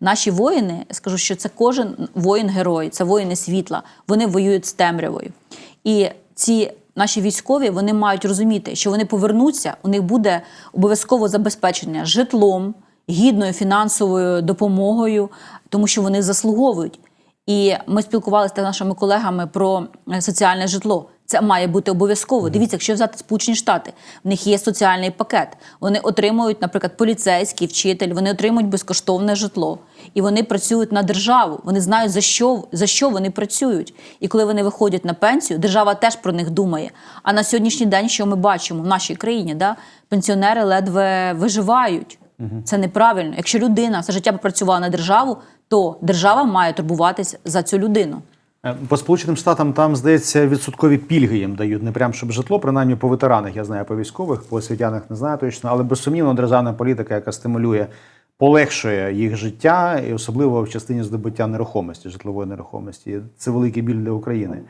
Наші воїни, скажу, що це кожен воїн-герой, це воїни світла. Вони воюють з темрявою. І ці наші військові вони мають розуміти, що вони повернуться, у них буде обов'язково забезпечення житлом, гідною фінансовою допомогою, тому що вони заслуговують. І ми спілкувалися з нашими колегами про е, соціальне житло. Це має бути обов'язково. Дивіться, якщо взяти Сполучені Штати, в них є соціальний пакет. Вони отримують, наприклад, поліцейський вчитель, вони отримують безкоштовне житло, і вони працюють на державу. Вони знають за що за що вони працюють. І коли вони виходять на пенсію, держава теж про них думає. А на сьогоднішній день, що ми бачимо в нашій країні, да, пенсіонери ледве виживають. Це неправильно. Якщо людина все життя попрацювала на державу, то держава має турбуватися за цю людину. Е, По Сполученим Штатам там, здається, відсоткові пільги їм дають, не прям щоб житло, принаймні по ветеранах, я знаю, по військових, по освітянах не знаю точно, але безсумнівно державна політика, яка стимулює, полегшує їх життя, і особливо в частині здобуття нерухомості, житлової нерухомості. Це великий біль для України.